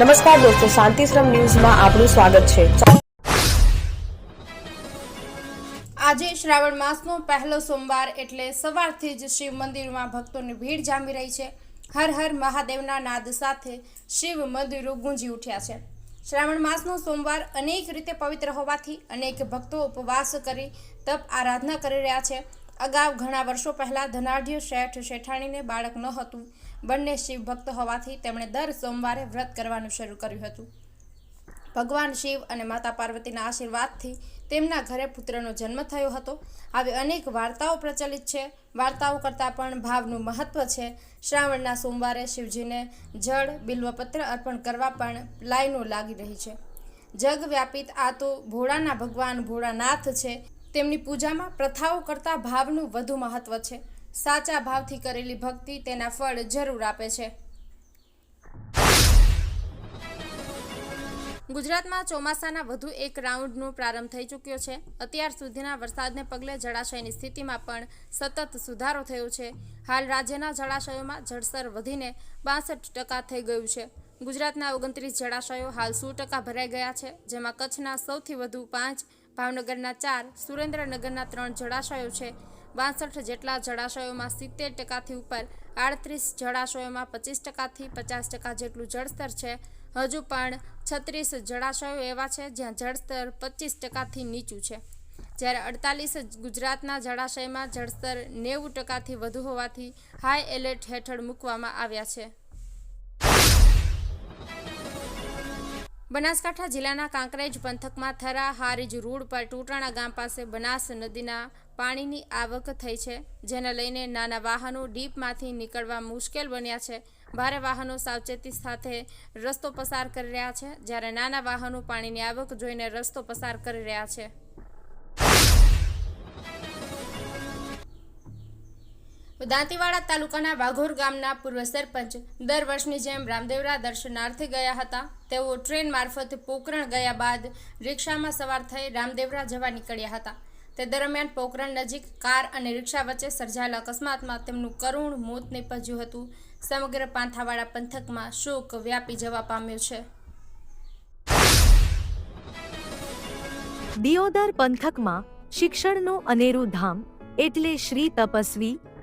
નમસ્કાર દોસ્તો શાંતિશ્રમ ન્યૂઝમાં આપનું સ્વાગત છે. આજે શ્રાવણ માસનો પહેલો સોમવાર એટલે સવારથી જ શિવ મંદિરમાં ભક્તોની ભીડ જામી રહી છે. હર હર મહાદેવના નાદ સાથે શિવ મંદિરો ગુંજી ઉઠ્યા છે. શ્રાવણ માસનો સોમવાર અનેક રીતે પવિત્ર હોવાથી અનેક ભક્તો ઉપવાસ કરી તપ આરાધના કરી રહ્યા છે. અગાઉ ઘણા વર્ષો પહેલા ધનાઢ્ય શેઠ શેઠાણીને બાળક ન હતું. બંને શિવ ભક્ત હોવાથી તેમણે દર સોમવારે વ્રત કરવાનું શરૂ કર્યું હતું. ભગવાન શિવ અને માતા પાર્વતીના આશીર્વાદથી તેમના ઘરે પુત્રનો જન્મ થયો હતો. આવી અનેક વાર્તાઓ પ્રચલિત છે. વાર્તાઓ કરતાં પણ ભાવનું મહત્વ છે. શ્રાવણના સોમવારે શિવજીને જળ, બિલ્વપત્ર અર્પણ કરવા પણ લાઈનો લાગી રહી છે. જગવ્યાપિત આ તો ભોળાના ભગવાન ભોળાનાથ છે. તેમની પૂજામાં પ્રથાઓ કરતાં ભાવનું વધુ મહત્વ છે. સાચા ભાવથી કરેલી ભક્તિ તેના ફળ જરૂર આપે છે. ગુજરાતમાં ચોમાસાના વધુ એક રાઉન્ડનો પ્રારંભ થઈ ચૂક્યો છે. અત્યાર સુધીના વરસાદને પગલે જળાશયની સ્થિતિમાં પણ સતત સુધારો થયો છે. હાલ રાજ્યના જળાશયોમાં જળસ્તર વધીને બાસઠ ટકા થઈ ગયું છે. ગુજરાતના ઓગણત્રીસ જળાશયો હાલ સો ટકા ભરાઈ ગયા છે, જેમાં કચ્છના સૌથી વધુ પાંચ, ભાવનગરના ચાર, સુરેન્દ્રનગરના ત્રણ જળાશયો છે. બાસઠ જેટલા જળાશયોમાં સિત્તેર ટકાથી ઉપર, આડત્રીસ જળાશયોમાં પચીસ ટકાથી પચાસ ટકા જેટલું જળસ્તર છે. હજુ પણ છત્રીસ જળાશયો એવા છે જ્યાં જળસ્તર પચીસ ટકાથી નીચું છે. જ્યારે અડતાલીસ ગુજરાતના જળાશયમાં જળસ્તર નેવું ટકાથી વધુ હોવાથી હાઈ એલર્ટ હેઠળ મૂકવામાં આવ્યા છે. બનાસકાંઠા જિલ્લાના કાંકરેજ પંથકમાં થરા, હારીજ રોડ પર ટોટાણા ગામ પાસે બનાસ નદીના પાણીની આવક થઈ છે, જેને લઈને નાના વાહનો ડીપમાંથી નીકળવા મુશ્કેલ બન્યા છે. ભારે વાહનો સાવચેતી સાથે રસ્તો પસાર કરી રહ્યા છે, જ્યારે નાના વાહનો પાણીની આવક જોઈને રસ્તો પસાર કરી રહ્યા છે. દાંતીવાડા તાલુકાના વાઘોર ગામના પૂર્વ સરપંચ દર વર્ષની જેમ રામદેવરા દર્શનાર્થે ગયા હતા. તેઓ ટ્રેન મારફત પોકરણ ગયા બાદ રિક્ષામાં સવાર થઈ રામદેવરા જવા નીકળ્યા હતા. તે દરમિયાન પોકરણ નજીક કાર અને રિક્ષા વચ્ચે સર્જાયેલા અકસ્માતમાં તેમનું કરુણ મોત નીપજ્યું હતું. સમગ્ર પાંથાવાડા પંથકમાં શોક વ્યાપી જવા પામ્યો છે. દિયોદર પંથકમાં શિક્ષણનું અનેરું ધામ એટલે Shri Tapasvi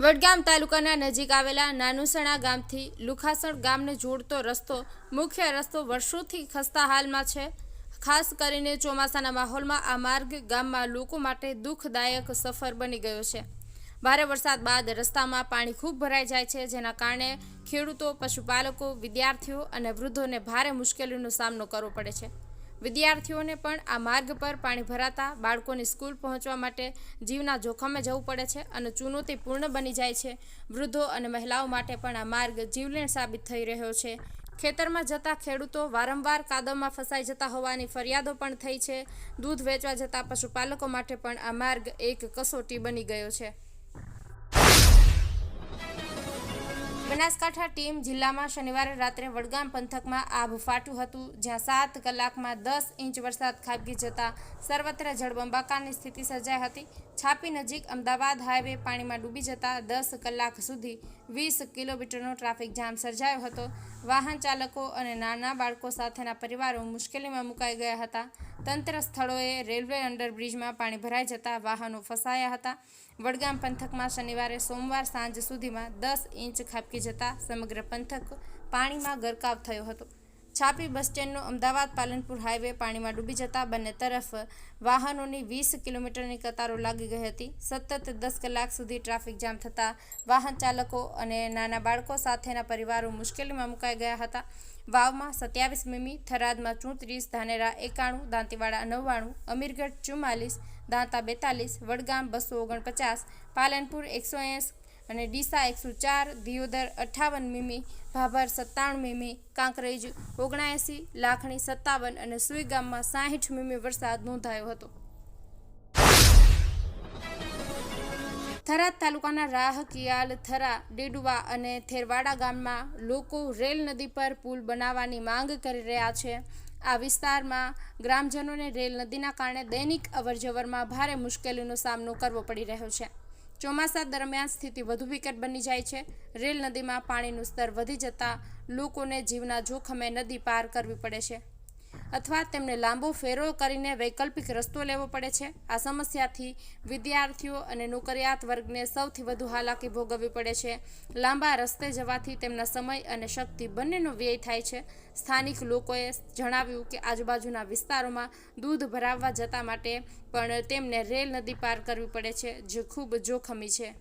Vadgam તાલુકાના નજીક આવેલા નાનુસણા ગામથી લુખાસણ ગામને જોડતો રસ્તો મુખ્ય રસ્તો વર્ષોથી ખસ્તા હાલમાં છે. ખાસ કરીને ચોમાસાના માહોલમાં આ માર્ગ ગામમાં લોકો માટે દુઃખદાયક સફર બની ગયો છે. ભારે વરસાદ બાદ રસ્તામાં પાણી ખૂબ ભરાઈ જાય છે, જેના કારણે ખેડૂતો, પશુપાલકો, વિદ્યાર્થીઓ અને વૃદ્ધોને ભારે મુશ્કેલીનો સામનો કરવો પડે છે. વિદ્યાર્થીઓને પણ આ માર્ગ પર પાણી ભરાતા બાળકોની સ્કૂલ પહોંચવા માટે જીવના જોખમે જવું પડે છે અને ચુનૌતીપૂર્ણ બની જાય છે. વૃદ્ધો અને મહિલાઓ માટે પણ આ માર્ગ જીવલેણ સાબિત થઈ રહ્યો છે. ખેતરમાં જતા ખેડૂતો વારંવાર કાદવમાં ફસાઈ જતા હોવાની ફરિયાદો પણ થઈ છે. દૂધ વેચવા જતા પશુપાલકો માટે પણ આ માર્ગ એક કસોટી બની ગયો છે. બનાસકાંઠા ટીમ જિલ્લામાં શનિવારે રાત્રે વડગામ પંથકમાં આભ ફાટ્યું હતું, જ્યાં સાત કલાકમાં દસ ઇંચ વરસાદ ખાબકી જતા સર્વત્ર જળબંબાકારની સ્થિતિ સર્જાઈ હતી. છાપી નજીક અમદાવાદ હાઈવે પાણીમાં ડૂબી જતા દસ કલાક સુધી વીસ કિલોમીટરનો ટ્રાફિક જામ સર્જાયો હતો. વાહન ચાલકો અને નાના બાળકો સાથેના પરિવારો મુશ્કેલીમાં મુકાઈ ગયા હતા. તંત્ર સ્થળોએ રેલવે અંડરબ્રિજમાં પાણી ભરાઈ જતા વાહનો ફસાયા હતા. વડગામ પંથકમાં શનિવારે સોમવાર સાંજ સુધીમાં દસ ઇંચ ખાબકી જતા સમગ્ર પંથક પાણીમાં ગરકાવ થયો હતો. છાપી બસ સ્ટેન્ડનો અમદાવાદ પાલનપુર હાઈવે પાણીમાં ડૂબી જતા બંને તરફ વાહનોની વીસ કિલોમીટરની કતારો લાગી ગઈ હતી. સતત દસ કલાક સુધી ટ્રાફિક જામ થતાં વાહન ચાલકો અને નાના બાળકો સાથેના પરિવારો મુશ્કેલીમાં મુકાઈ ગયા હતા. વાવમાં સત્યાવીસ મીમી, થરાદમાં ચોત્રીસ, ધાનેરા એકાણું, દાંતીવાડા નવ્વાણું, અમીરગઢ ચુમ્માલીસ, દાંતા બેતાલીસ, વડગામ બસો ઓગણપચાસ, પાલનપુર એકસો એંસી અને ડીસા એકસો ચાર, દિયોદર અઠ્ઠાવન મીમી, ભાભર સત્તાણું મીમી, કાંકરેજ ઓગણએંસી, લાખણી સત્તાવન અને સુઈ ગામમાં સાહીઠ મીમી વરસાદ નોંધાયો હતો. થરાદ તાલુકાના રાહ, કિયાલ, થરા, ડેડુવા અને થેરવાડા ગામમાં લોકો રેલ નદી પર પુલ બનાવવાની માંગ કરી રહ્યા છે. આ વિસ્તારમાં ગ્રામજનોને રેલ નદીના કારણે દૈનિક અવરજવરમાં ભારે મુશ્કેલીનો સામનો કરવો પડી રહ્યો છે. ચોમાસા દરમિયાન સ્થિતિ વધુ વિકટ બની જાય છે. રેલ નદીમાં પાણીનું સ્તર વધી જતાં લોકોને જીવના જોખમે નદી પાર કરવી પડે છે. અથવા તેમને લાંબો ફેરો કરીને વૈકલ્પિક રસ્તો લેવો પડે છે. આ સમસ્યાથી વિદ્યાર્થીઓ અને નોકરિયાત વર્ગને સૌથી વધુ હાલાકી ભોગવવી પડે છે. લાંબા રસ્તે જવાથી તેમના સમય અને શક્તિ બંનેનો વ્યય થાય છે. સ્થાનિક લોકોએ જણાવ્યું કે આજુબાજુના વિસ્તારોમાં દૂધ ભરાવવા જતા માટે પણ તેમને રેલ નદી પાર કરવી પડે છે, જે ખૂબ જોખમી છે.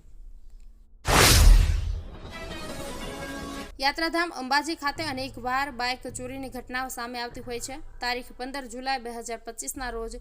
યાત્રાધામ અંબાજી ખાતે અનેકવાર બાઇક ચોરીની ઘટનાઓ સામે આવતી હોય છે. તારીખ પંદર જુલાઈ બે હજાર પચીસના રોજ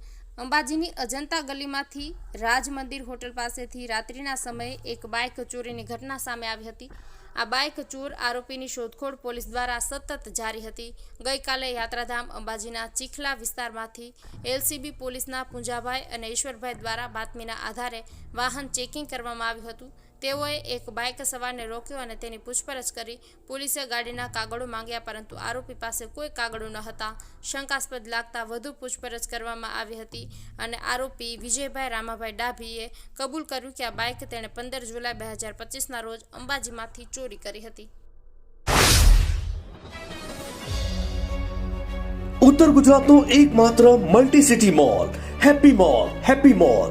અંબાજીની અજંતા ગલીમાંથી રાજ મંદિર હોટલ પાસેથી રાત્રિના સમયે એક બાઇક ચોરીની ઘટના સામે આવી હતી. આ બાઇક ચોર આરોપીની શોધખોળ પોલીસ દ્વારા સતત જારી હતી. ગઈકાલે યાત્રાધામ અંબાજીના ચીખલા વિસ્તારમાંથી એલસીબી પોલીસના પૂંજાભાઈ અને ઈશ્વરભાઈ દ્વારા બાતમીના આધારે વાહન ચેકિંગ કરવામાં આવ્યું હતું. તેઓએ એક બાઇક સવારને રોક્યો અને તેની પૂછપરછ કરી પોલીસે ગાડીના કાગળો માંગ્યા પરંતુ આરોપી પાસે કોઈ કાગળો ન હતા. શંકાસ્પદ લાગતા વધુ પૂછપરછ કરવામાં આવી હતી અને આરોપી વિજયભાઈ રામાભાઈ ડાભીએ કબૂલ કર્યું કે આ બાઇક તેણે પંદર જુલાઈ બે હજાર પચીસના રોજ અંબાજીમાંથી ચોરી કરી હતી. ઉત્તર ગુજરાતનું એકમાત્ર multi city mall happy mall happy mall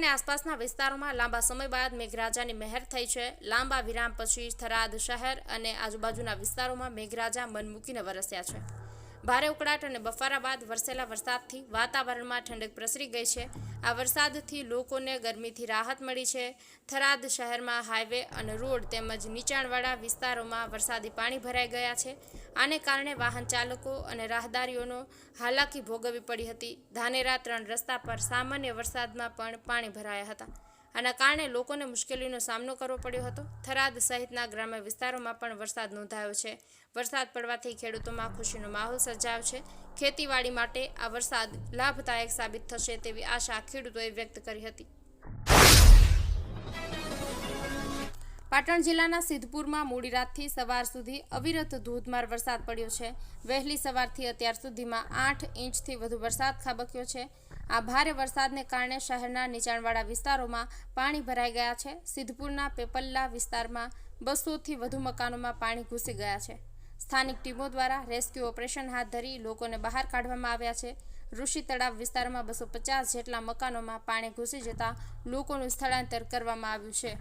અને આસપાસના વિસ્તારોમાં લાંબા સમય બાદ મેઘરાજાની મહેર થઈ છે. લાંબા વિરામ પછી થરાદ શહેર અને આજુબાજુના વિસ્તારોમાં મેઘરાજા મન મૂકીને વરસ્યા છે. ભારે ઉકળાટ અને બફારા બાદ વરસેલા વરસાદથી વાતાવરણમાં ઠંડક પ્રસરી ગઈ છે. આ વરસાદથી લોકોને ગરમીથી રાહત મળી છે. થરાદ શહેરમાં હાઈવે અને રોડ તેમજ નીચાણવાળા વિસ્તારોમાં વરસાદી પાણી ભરાઈ ગયા છે. આને કારણે વાહન ચાલકો અને રાહદારીઓનો હાલાકી ભોગવવી પડી હતી. ધાનેરા ત્રણ રસ્તા પર સામાન્ય વરસાદમાં પણ પાણી ભરાયા હતા. આના કારણે લોકોને મુશ્કેલીનો સામનો કરવો પડ્યો હતો. થરાદ સહિતના ગ્રામ્ય વિસ્તારોમાં પણ વરસાદ નોંધાયો છે. વરસાદ પડવાથી ખેડૂતોમાં ખુશીનો માહોલ સર્જાયો છે. ખેતીવાડી માટે આ વરસાદ લાભદાયક સાબિત થશે તેવી આશા ખેડૂતોએ વ્યક્ત કરી હતી. પાટણ જિલ્લાના સિદ્ધપુરમાં મોડી રાતથી સવાર સુધી અવિરત ધોધમાર વરસાદ પડ્યો છે. વહેલી સવારથી અત્યાર સુધીમાં આઠ ઇંચથી વધુ વરસાદ ખાબક્યો છે. આ ભારે વરસાદને કારણે શહેરના નીચાણવાળા વિસ્તારોમાં પાણી ભરાઈ ગયા છે. સિદ્ધપુરના પેપલ્લા વિસ્તારમાં બસોથી વધુ મકાનોમાં પાણી ઘૂસી ગયા છે. સ્થાનિક ટીમો દ્વારા રેસ્ક્યુ ઓપરેશન હાથ ધરી લોકોને બહાર કાઢવામાં આવ્યા છે. ઋષિ તળાવ વિસ્તારમાં બસો પચાસ જેટલા મકાનોમાં પાણી ઘૂસી જતા લોકોનું સ્થળાંતર કરવામાં આવ્યું છે.